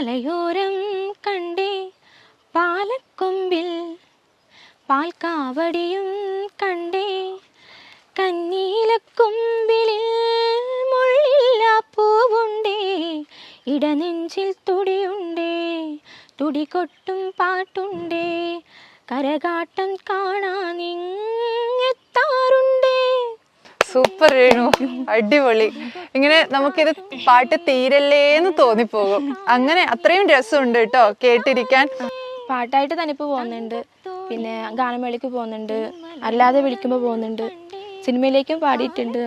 മലയോരം കണ്ടേ പാലക്കൊമ്പിൽ പാൽക്കാവടിയും കണ്ടേ കന്നീലക്കൊമ്പിലിൽ മുള്ളില്ല പൂവുണ്ടേ ഇടനെഞ്ചിൽ തുടിയുണ്ടേ തുടി കൊട്ടും പാട്ടുണ്ടേ കരകാട്ടം കാണാനിങ്ങെത്താറുണ്ടേ സൂപ്പർ രേണു അടിപൊളി. ഇങ്ങനെ നമുക്കിത് പാട്ട് തീരല്ലേന്ന് തോന്നിപ്പോകും. അങ്ങനെ അത്രയും രസമുണ്ട് കേട്ടോ കേട്ടിരിക്കാൻ. പാട്ടായിട്ട് തന്നെ തനിപ്പ് പോകുന്നുണ്ട്. പിന്നെ ഗാനമേളയ്ക്ക് പോകുന്നുണ്ട്. അല്ലാതെ വിളിക്കുമ്പോൾ പോകുന്നുണ്ട്. സിനിമയിലേക്കും പാടിയിട്ടുണ്ട്.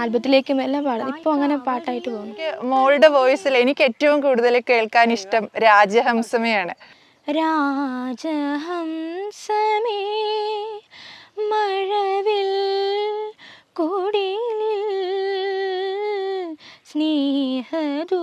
ആൽബത്തിലേക്കും എല്ലാം പാടും. ഇപ്പോൾ അങ്ങനെ പാട്ടായിട്ട് പോകുന്നു. മോളുടെ വോയിസിൽ എനിക്ക് ഏറ്റവും കൂടുതൽ കേൾക്കാൻ ഇഷ്ടം രാജഹംസമയാണ്. രാജഹംസമേ മഴവിൽ കുടിലിൽ സ്നേഹദൂതുമായി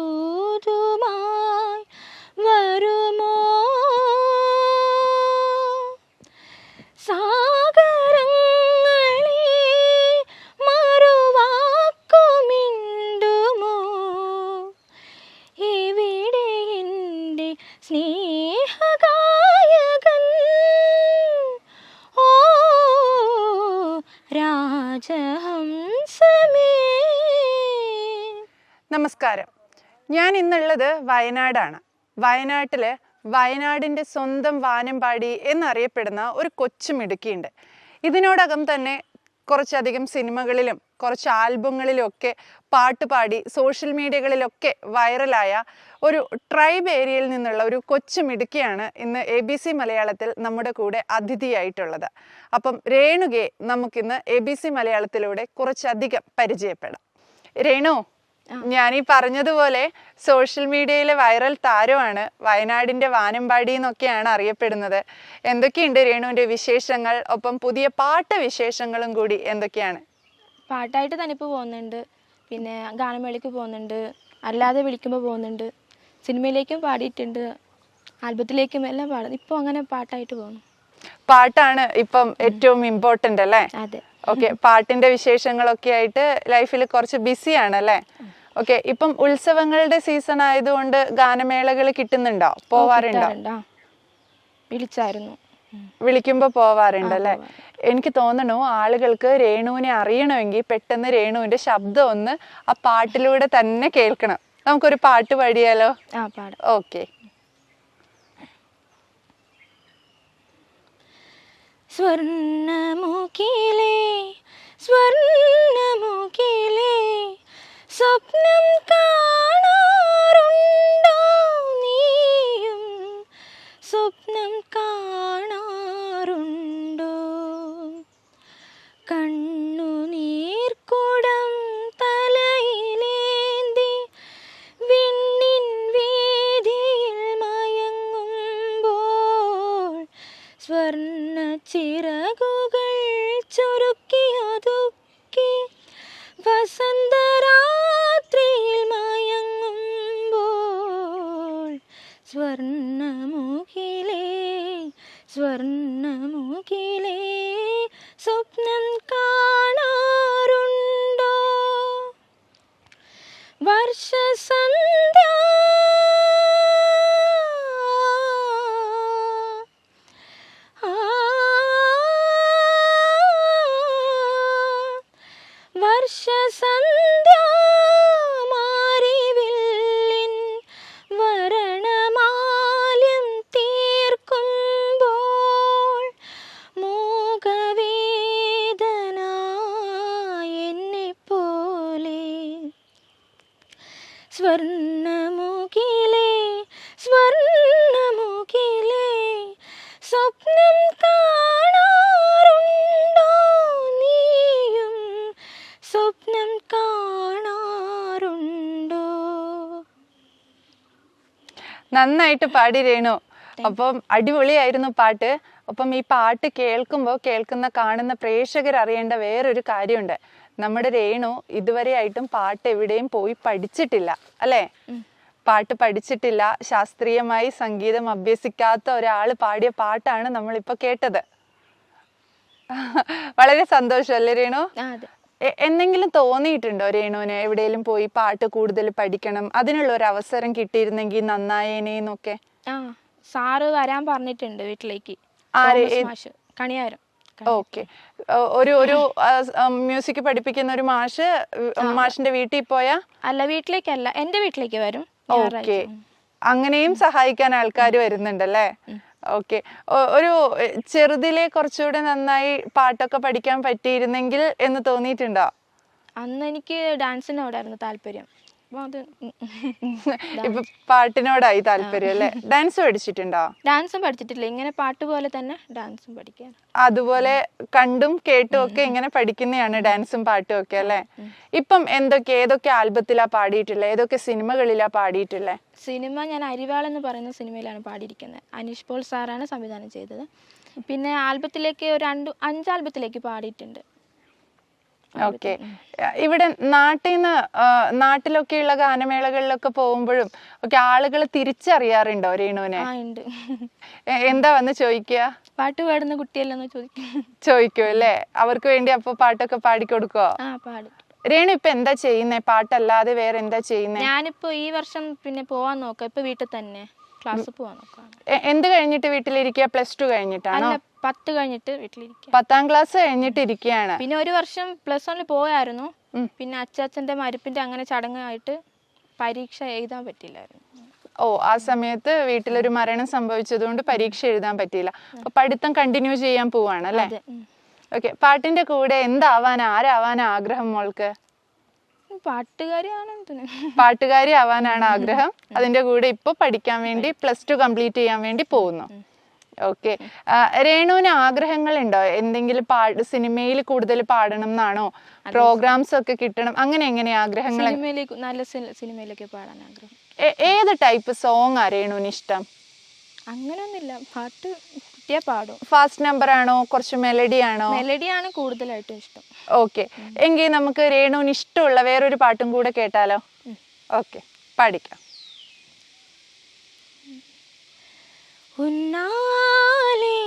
ഞാൻ ഇന്നുള്ളത് വയനാടാണ്. വയനാട്ടിലെ വയനാടിന്റെ സ്വന്തം വാനമ്പാടി എന്നറിയപ്പെടുന്ന ഒരു കൊച്ചു മിടുക്കിയുണ്ട്. ഇതിനോടകം തന്നെ കുറച്ചധികം സിനിമകളിലും കുറച്ച് ആൽബങ്ങളിലൊക്കെ പാട്ട് പാടി സോഷ്യൽ മീഡിയകളിലൊക്കെ വൈറലായ ഒരു ട്രൈബ് ഏരിയയിൽ നിന്നുള്ള ഒരു കൊച്ചു മിടുക്കിയാണ് ഇന്ന് എ ബി സി മലയാളത്തിൽ നമ്മുടെ കൂടെ അതിഥിയായിട്ടുള്ളത്. അപ്പം രേണുകയെ നമുക്കിന്ന് എ ബി സി മലയാളത്തിലൂടെ കുറച്ചധികം പരിചയപ്പെടാം. രേണു ഞാൻ ഈ പറഞ്ഞതുപോലെ സോഷ്യൽ മീഡിയയിലെ വൈറൽ താരമാണ് വയനാടിന്റെ വാനമ്പാടി എന്നൊക്കെയാണ് അറിയപ്പെടുന്നത്. എന്തൊക്കെയുണ്ട് രേണുവിന്റെ വിശേഷങ്ങൾ? ഒപ്പം പുതിയ പാട്ട് വിശേഷങ്ങളും കൂടി എന്തൊക്കെയാണ്? പാട്ടായിട്ട് തനിപ്പ് പോകുന്നുണ്ട്. പിന്നെ ഗാനമേളയ്ക്ക് പോകുന്നുണ്ട്. അല്ലാതെ വിളിക്കുമ്പോൾ പോകുന്നുണ്ട്. സിനിമയിലേക്കും പാടിയിട്ടുണ്ട്. ആൽബത്തിലേക്കും എല്ലാം പാടുന്നു. ഇപ്പോൾ അങ്ങനെ പാട്ടായിട്ട് പോകുന്നു. പാട്ടാണ് ഇപ്പം ഏറ്റവും ഇമ്പോർട്ടന്റ് അല്ലേ? അതെ. ഓക്കെ പാട്ടിന്റെ വിശേഷങ്ങളൊക്കെ ആയിട്ട് ലൈഫിൽ കുറച്ച് ബിസിയാണ് അല്ലേ ഓക്കെ ഇപ്പം ഉത്സവങ്ങളുടെ സീസൺ ആയതുകൊണ്ട് ഗാനമേളകൾ കിട്ടുന്നുണ്ടോ? പോവാറുണ്ടോ. വിളിച്ചായിരുന്നു. വിളിക്കുമ്പോൾ പോവാറുണ്ട് അല്ലേ? എനിക്ക് തോന്നണു ആളുകൾക്ക് രേണുവിനെ അറിയണമെങ്കിൽ പെട്ടെന്ന് രേണുവിന്റെ ശബ്ദം ഒന്ന് ആ പാട്ടിലൂടെ തന്നെ കേൾക്കണം. നമുക്കൊരു പാട്ട് പാടിയാലോ? ഓക്കെ സ്വർണമുഖിലേ സ്വർണമുഖിലേ സ്വപ്നം കാണാറുണ്ടോ നീയും? സ്വപ്നം സ്വർണമുഖിലേ സ്വപ്നം കാണാറുണ്ടോ? വർഷസന്ധ്യ നന്നായിട്ട് പാടി രേണു. അപ്പം അടിപൊളിയായിരുന്നു പാട്ട്. അപ്പം ഈ പാട്ട് കേൾക്കുമ്പോൾ കേൾക്കുന്ന കാണുന്ന പ്രേക്ഷകർ അറിയേണ്ട വേറൊരു കാര്യമുണ്ട്. നമ്മുടെ രേണു ഇതുവരെയായിട്ടും പാട്ട് എവിടെയും പോയി പഠിച്ചിട്ടില്ല അല്ലേ? പാട്ട് പഠിച്ചിട്ടില്ല. ശാസ്ത്രീയമായി സംഗീതം അഭ്യസിക്കാത്ത ഒരാൾ പാടിയ പാട്ടാണ് നമ്മളിപ്പോൾ കേട്ടത്. വളരെ സന്തോഷം അല്ലേ രേണു എന്തെങ്കിലും തോന്നിയിട്ടുണ്ടോ രേണുവിന്? എവിടെയെങ്കിലും പോയി പാട്ട് കൂടുതൽ പഠിക്കണം അതിനുള്ള ഒരു അവസരം കിട്ടിയിരുന്നെങ്കിൽ നന്നായേനേന്നൊക്കെ? ആ സാറ് വരാൻ പറഞ്ഞിട്ടുണ്ട് വീട്ടിലേക്ക്. ആര്? കണിയാരം ഓക്കെ. ഒരു ഒരു മ്യൂസിക് പഠിപ്പിക്കുന്ന ഒരു മാഷ് മാഷിന്റെ വീട്ടിൽ പോയാ? അല്ല വീട്ടിലേക്കല്ല എന്റെ വീട്ടിലേക്ക് വരും. ഓക്കെ. അങ്ങനെയും സഹായിക്കാൻ ആൾക്കാർ വരുന്നുണ്ടല്ലേ? ഓക്കെ. ഒരു ചെറുതിലെ കുറച്ചുകൂടെ നന്നായി പാട്ടൊക്കെ പഠിക്കാൻ പറ്റിയിരുന്നെങ്കിൽ എന്ന് തോന്നിയിട്ടുണ്ടോ? അന്ന് എനിക്ക് ഡാൻസിനോടായിരുന്നു താല്പര്യം. ഇപ്പൊ പാട്ടിനോടായി താല്പര്യം അല്ലേ? ഡാൻസ് പഠിച്ചിട്ടുണ്ടോ? ഡാൻസും പഠിച്ചിട്ടില്ല. ഇങ്ങനെ പാട്ട് പോലെ തന്നെ ഡാൻസും പഠിക്കാൻ അതുപോലെ കണ്ടും കേട്ടും ഒക്കെ ഇങ്ങനെ പഠിക്കുന്നതാണ് ഡാൻസും പാട്ടും ഒക്കെ അല്ലേ? ഇപ്പം എന്തൊക്കെ ഏതൊക്കെ ആൽബത്തിലാ പാടിയിട്ടുള്ളത് ഏതൊക്കെ സിനിമകളിലാ പാടിയിട്ടുള്ളത് സിനിമ ഞാൻ അരിവാൾ എന്ന് പറയുന്ന സിനിമയിലാണ് പാടിയിരിക്കുന്നത്. അനീഷ് പോൾ സാറാണ് സംവിധാനം ചെയ്തത്. പിന്നെ ആൽബത്തിലേക്ക് ഒരു രണ്ട് അഞ്ച് ആൽബത്തിലേക്ക് പാടിയിട്ടുണ്ട്. ഓക്കെ. ഇവിടെ നാട്ടിൽ നിന്ന് നാട്ടിലൊക്കെയുള്ള ഗാനമേളകളിലൊക്കെ പോകുമ്പോഴും ഒക്കെ ആളുകൾ തിരിച്ചറിയാറുണ്ടോ രേണുവിനെ? എന്താ വന്ന് ചോദിക്കുക പാട്ട് പാടുന്ന കുട്ടിയല്ലെന്ന് ചോദിക്കും. ചോദിക്കും അല്ലേ? അവർക്ക് വേണ്ടി അപ്പൊ പാട്ടൊക്കെ പാടിക്കൊടുക്കോ രേണു ഇപ്പൊ എന്താ ചെയ്യുന്നേ? പാട്ടല്ലാതെ വേറെ എന്താ ചെയ്യുന്നേ? ഞാനിപ്പോ ഈ വർഷം പിന്നെ പോവാൻ നോക്കാം. ഇപ്പൊ വീട്ടിൽ തന്നെ. ക്ലാസ് പോവാൻ എന്ത് കഴിഞ്ഞിട്ട് വീട്ടിലിരിക്കുക പ്ലസ് ടു കഴിഞ്ഞിട്ടാണോ? പത്ത് കഴിഞ്ഞിട്ട് വീട്ടിലിരിക്കുക പത്താം ക്ലാസ് കഴിഞ്ഞിട്ട് ഇരിക്കുകയാണ് പിന്നെ ഒരു വർഷം പ്ലസ് വണ്ണിൽ പോയായിരുന്നു. പിന്നെ അച്ചാച്ചന്റെ മരിപ്പിന്റെ അങ്ങനെ ചടങ്ങായിട്ട് പരീക്ഷ എഴുതാൻ പറ്റില്ലായിരുന്നു ഓ ആ സമയത്ത് വീട്ടിലൊരു മരണം സംഭവിച്ചതുകൊണ്ട് പരീക്ഷ എഴുതാൻ പറ്റിയില്ല. അപ്പൊ പഠിത്തം കണ്ടിന്യൂ ചെയ്യാൻ പോവാണ് അല്ലേ. ഓക്കെ പാട്ടിന്റെ കൂടെ എന്താവാൻ ആരാവാൻ ആഗ്രഹം മോൾക്ക്? പാട്ടുകാരി ആവാനാണ് ആഗ്രഹം. അതിന്റെ കൂടെ ഇപ്പൊ പഠിക്കാൻ വേണ്ടി പ്ലസ് ടു കംപ്ലീറ്റ് ചെയ്യാൻ വേണ്ടി പോകുന്നു. ഓക്കെ. രേണുവിന് ആഗ്രഹങ്ങൾ ഉണ്ടോ എന്തെങ്കിലും പാട്ട് സിനിമയിൽ കൂടുതൽ പാടണം എന്നാണോ? പ്രോഗ്രാംസ് ഒക്കെ കിട്ടണം. അങ്ങനെ എങ്ങനെയാ ആഗ്രഹങ്ങൾ നല്ല സിനിമയിലൊക്കെ പാടാൻ ആഗ്രഹം. ഏത് ടൈപ്പ് സോങ് ആ രേണുവിന് ഇഷ്ടം അങ്ങനെയൊന്നുമില്ല പാട്ട് കിട്ടിയാ പാടും ഫാസ്റ്റ് നമ്പർ ആണോ കുറച്ച് മെലഡി ആണോ മെലഡിയാണ് കൂടുതലായിട്ടും ഇഷ്ടം ഓക്കെ എങ്കിൽ നമുക്ക് രേണുവിന് ഇഷ്ടമുള്ള വേറൊരു പാട്ടും കൂടെ കേട്ടാലോ ഓക്കെ പാടിക്കാം ഉന്നാലേ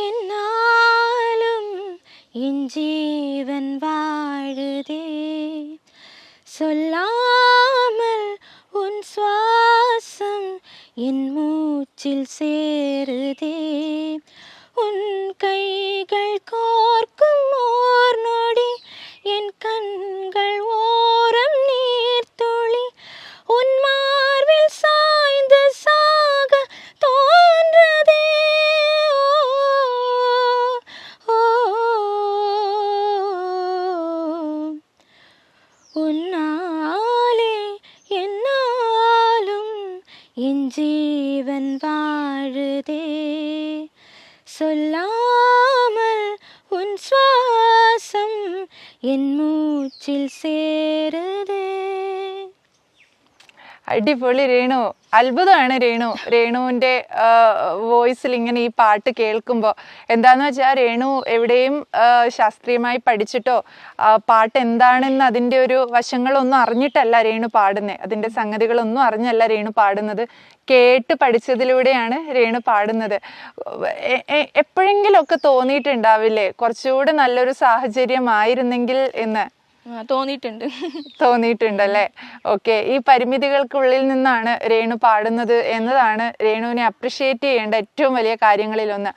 എന്നാലും എൻ ജീവൻ വാഴുതേ சொல்லாமல் உன் சுவாசம் என் மூச்சில் சேருதே. உன் கைகள் கோர்க்கும் ஓர் நொடி என் கண் അടിപൊളി രേണു. അത്ഭുതമാണ് രേണു. രേണുവിന്റെ വോയിസിൽ ഇങ്ങനെ ഈ പാട്ട് കേൾക്കുമ്പോൾ എന്താണെന്ന് വെച്ചാൽ രേണു എവിടെയും ശാസ്ത്രീയമായി പഠിച്ചിട്ടോ പാട്ട് എന്താണെന്ന് അതിന്റെ ഒരു വശങ്ങളൊന്നും അറിഞ്ഞിട്ടല്ല രേണു പാടുന്നത് അതിന്റെ സംഗതികളൊന്നും അറിഞ്ഞല്ല രേണു പാടുന്നത്. കേട്ട് പഠിച്ചതിലൂടെയാണ് രേണു പാടുന്നത്. എപ്പോഴെങ്കിലുമൊക്കെ തോന്നിയിട്ടുണ്ടാവില്ലേ? കുറച്ചുകൂടെ നല്ലൊരു സാഹചര്യമായിരുന്നെങ്കിൽ എന്ന്. തോന്നിയിട്ടുണ്ട്. തോന്നിയിട്ടുണ്ടല്ലേ? ഓക്കെ. ഈ പരിമിതികൾക്കുള്ളിൽ നിന്നാണ് രേണു പാടുന്നത് എന്നതാണ് രേണുവിനെ അപ്രിഷിയേറ്റ് ചെയ്യേണ്ട ഏറ്റവും വലിയ കാര്യങ്ങളിലൊന്ന്.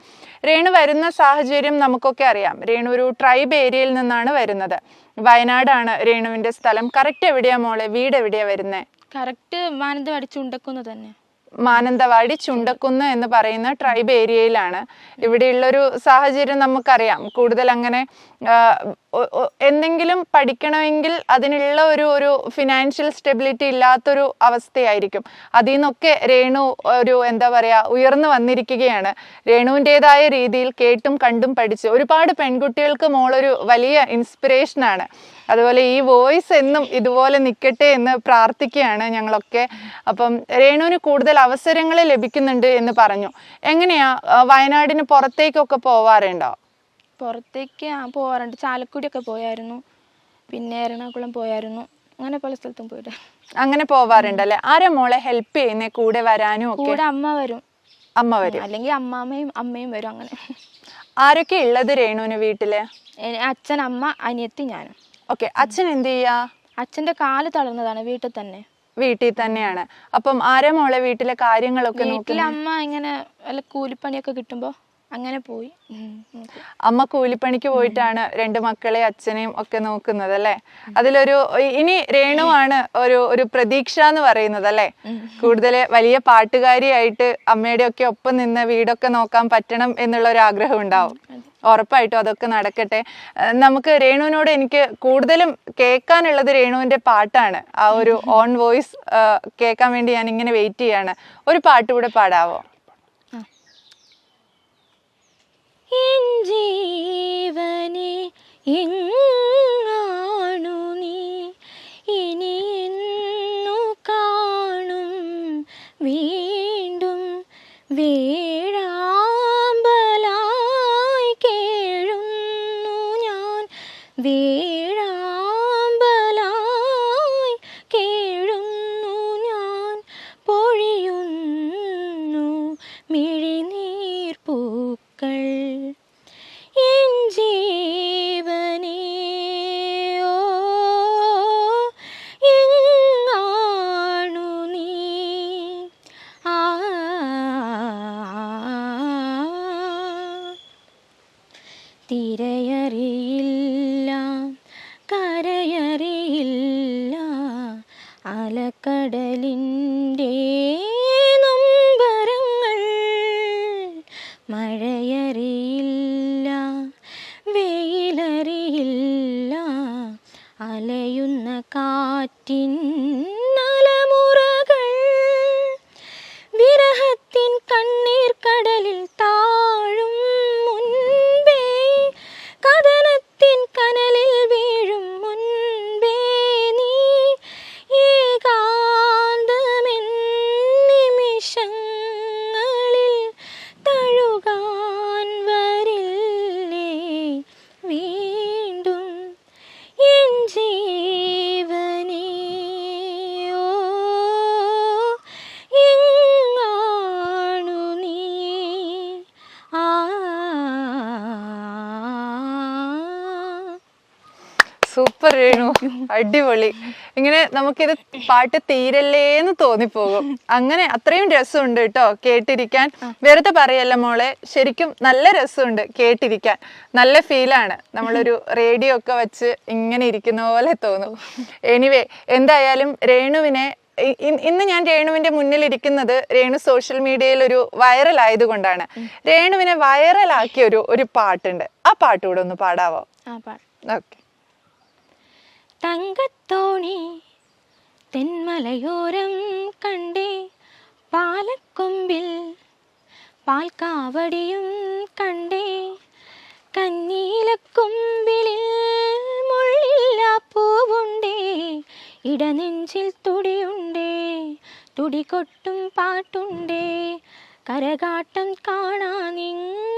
രേണു വരുന്ന സാഹചര്യം നമുക്കൊക്കെ അറിയാം. രേണു ഒരു ട്രൈബ് ഏരിയയിൽ നിന്നാണ് വരുന്നത്. വയനാടാണ് രേണുവിന്റെ സ്ഥലം. കറക്റ്റ് എവിടെയാ മോളെ? വീട് എവിടെയാ വരുന്നത് കറക്റ്റ് മാനന്തവാടി ചുണ്ടക്കുന്ന് തന്നെ. മാനന്തവാടി ചുണ്ടക്കുന്ന് എന്ന് പറയുന്ന ട്രൈബ് ഏരിയയിലാണ് ഇവിടെയുള്ളൊരു സാഹചര്യം നമുക്കറിയാം. കൂടുതൽ അങ്ങനെ എന്തെങ്കിലും പഠിക്കണമെങ്കിൽ അതിനുള്ള ഒരു ഒരു ഫിനാൻഷ്യൽ സ്റ്റെബിലിറ്റി ഇല്ലാത്തൊരു അവസ്ഥയായിരിക്കും. അതിൽ നിന്നൊക്കെ രേണു ഒരു എന്താ പറയുക ഉയർന്നു വന്നിരിക്കുകയാണ്. രേണുവിന്റെതായ രീതിയിൽ കേട്ടും കണ്ടും പഠിച്ച് ഒരുപാട് പെൺകുട്ടികൾക്ക് മോളൊരു വലിയ ഇൻസ്പിറേഷനാണ് അതുപോലെ ഈ വോയിസ് എന്നും ഇതുപോലെ നിൽക്കട്ടെ എന്ന് പ്രാർത്ഥിക്കുകയാണ് ഞങ്ങളൊക്കെ. അപ്പം രേണുവിന് കൂടുതൽ അവസരങ്ങൾ ലഭിക്കുന്നുണ്ട് എന്ന് പറഞ്ഞു. എങ്ങനെയാ വയനാടിന് പുറത്തേക്കൊക്കെ പോവാറുണ്ടോ? പുറത്തേക്ക് പോകാറുണ്ട് ചാലക്കുടിയൊക്കെ പോയായിരുന്നു. പിന്നെ എറണാകുളം പോയായിരുന്നു. അങ്ങനെ പല സ്ഥലത്തും പോയിട്ട് അങ്ങനെ പോവാറുണ്ട് അല്ലെ ആരാ മോളെ ഹെൽപ്പ് ചെയ്യുന്നേ? കൂടെ വരാനും കൂടെ അമ്മ വരും. അമ്മ വരും. അല്ലെങ്കിൽ അമ്മാമ്മയും അമ്മയും വരും അങ്ങനെ. ആരൊക്കെ ഉള്ളത് രേണുവിന് വീട്ടിൽ? അച്ഛൻ അമ്മ അനിയത്തി ഞാനും. ഓക്കെ. അച്ഛൻ എന്ത് ചെയ്യാ? അച്ഛന്റെ കാൽ തളർന്നതാണ് വീട്ടിൽ തന്നെ. വീട്ടിൽ തന്നെയാണ്. അപ്പം ആരാ മോളെ വീട്ടിലെ കാര്യങ്ങളൊക്കെ വീട്ടിലെ അമ്മ ഇങ്ങനെ വല്ല കൂലിപ്പണിയൊക്കെ കിട്ടുമ്പോൾ അങ്ങനെ പോയി. അമ്മ കൂലിപ്പണിക്ക് പോയിട്ടാണ് രണ്ട് മക്കളെ അച്ഛനെയും ഒക്കെ നോക്കുന്നത് അല്ലെ? അതിലൊരു ഇനി രേണുവാണ് ഒരു ഒരു പ്രതീക്ഷ എന്ന് പറയുന്നത് അല്ലെ? കൂടുതൽ വലിയ പാട്ടുകാരിയായിട്ട് അമ്മയുടെ ഒക്കെ ഒപ്പം നിന്ന് വീടൊക്കെ നോക്കാൻ പറ്റണം എന്നുള്ള ഒരു ആഗ്രഹം ഉണ്ടാവും. ഉറപ്പായിട്ടും അതൊക്കെ നടക്കട്ടെ. നമുക്ക് രേണുവിനോട് എനിക്ക് കൂടുതലും കേൾക്കാനുള്ളത് രേണുവിന്റെ പാട്ടാണ്. ആ ഒരു ഓൺ വോയിസ് കേൾക്കാൻ വേണ്ടി ഞാൻ ഇങ്ങനെ വെയിറ്റ് ചെയ്യാണ്. ഒരു പാട്ട് കൂടെ പാടാവോ? എൻ നീ. കാണും വീണ്ടും വേഴാമ്പലായി 弟弟。സൂപ്പർ രേണു അടിപൊളി. ഇങ്ങനെ നമുക്കിത് പാട്ട് തീരല്ലേ തീരല്ലേന്ന് തോന്നിപ്പോകും. അങ്ങനെ അത്രയും രസമുണ്ട് കേട്ടോ കേട്ടിരിക്കാൻ. വെറുതെ പറയല്ല മോളെ? ശരിക്കും നല്ല രസമുണ്ട് കേട്ടിരിക്കാൻ. നല്ല ഫീലാണ്. നമ്മളൊരു റേഡിയോ ഒക്കെ വെച്ച് ഇങ്ങനെ ഇരിക്കുന്ന പോലെ തോന്നും. എനിവേ എന്തായാലും രേണുവിനെ ഇന്ന് ഞാൻ രേണുവിന്റെ മുന്നിൽ ഇരിക്കുന്നത് രേണു സോഷ്യൽ മീഡിയയിൽ ഒരു വൈറൽ ആയതുകൊണ്ടാണ് രേണുവിനെ വൈറലാക്കിയ ഒരു ഒരു പാട്ടുണ്ട്. ആ പാട്ടുകൂടെ ഒന്ന് പാടാവോ? ഓക്കെ. തങ്കത്തോണി തെന്മലയോരം കണ്ടേ പാലക്കൊമ്പിൽ പാൽക്കാവടിയും കണ്ടേ കന്നീലക്കൊമ്പിലിൽ മുള്ളില്ല പൂവുണ്ടേ ഇടനെഞ്ചിൽ തുടിയുണ്ടേ തുടികൊട്ടും പാട്ടുണ്ടേ കരകാട്ടം കാണാനിങ്ങെത്താറുണ്ടേ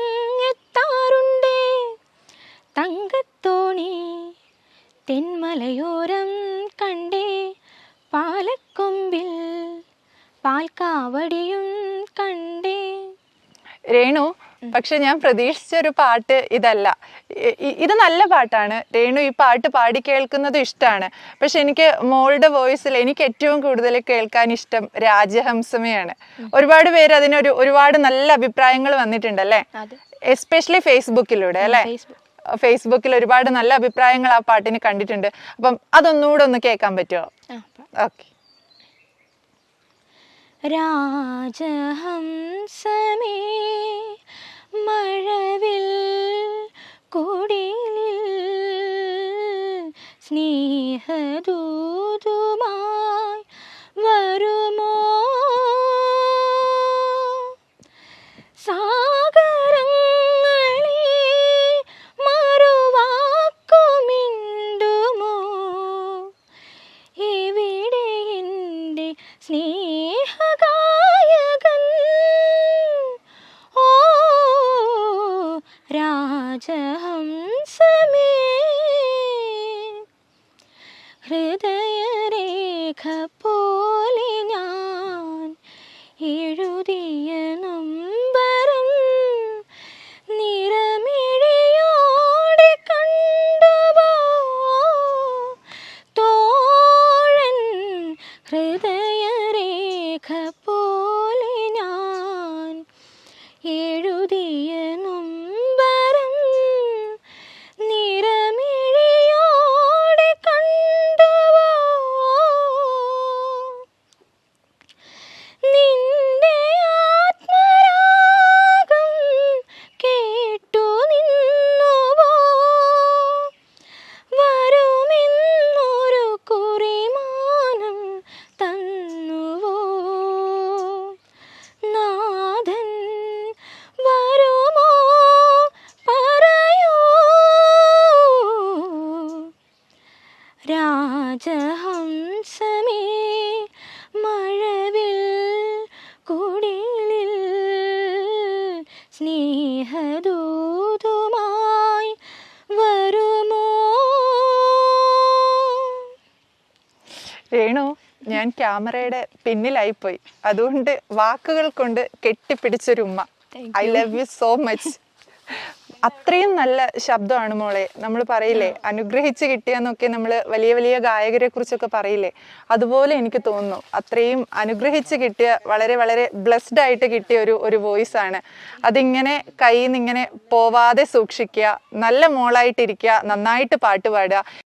തെന്മലയോരം കണ്ടേ പാലക്കൊമ്പിൽ പാൽക്കാവടിയും കണ്ടേ. രേണു പക്ഷെ ഞാൻ പ്രതീക്ഷിച്ച ഒരു പാട്ട് ഇതല്ല. ഇത് നല്ല പാട്ടാണ്. രേണു ഈ പാട്ട് പാടി കേൾക്കുന്നത് ഇഷ്ടമാണ് പക്ഷെ എനിക്ക് മോളുടെ വോയിസിൽ എനിക്ക് ഏറ്റവും കൂടുതൽ കേൾക്കാൻ ഇഷ്ടം രാജഹംസമയാണ്. ഒരുപാട് പേര് അതിനൊരു ഒരുപാട് നല്ല അഭിപ്രായങ്ങൾ വന്നിട്ടുണ്ടല്ലേ? എസ്പെഷ്യലി ഫേസ്ബുക്കിലൂടെ അല്ലേ? ഫേസ്ബുക്കിൽ ഒരുപാട് നല്ല അഭിപ്രായങ്ങൾ ആ പാട്ടിന് കണ്ടിട്ടുണ്ട്. അപ്പം അതൊന്നുകൂടെ ഒന്ന് കേൾക്കാൻ പറ്റുമോ? ഓക്കെ. രാജഹംസമേ മഴവിൽ കുടിലിൽ സ്നേഹദൂതുമായി വരുമോ ഞാൻ ക്യാമറയുടെ പിന്നിലായി പോയി അതുകൊണ്ട് വാക്കുകൾ കൊണ്ട് കെട്ടിപ്പിടിച്ചൊരു ഉമ്മ. I love you so much അത്രയും നല്ല ശബ്ദമാണ് മോളെ. നമ്മൾ പറയില്ലേ അനുഗ്രഹിച്ച് കിട്ടിയെന്നൊക്കെ നമ്മൾ വലിയ വലിയ ഗായകരെ കുറിച്ചൊക്കെ പറയില്ലേ? അതുപോലെ എനിക്ക് തോന്നുന്നു അത്രയും അനുഗ്രഹിച്ച് കിട്ടിയ വളരെ വളരെ ബ്ലെസ്ഡ് ആയിട്ട് കിട്ടിയ ഒരു ഒരു വോയിസ് ആണ്. അതിങ്ങനെ കയ്യിൽ നിന്ന് ഇങ്ങനെ പോവാതെ സൂക്ഷിക്കുക നല്ല മോളായിട്ടിരിക്കുക നന്നായിട്ട് പാട്ട് പാടുക.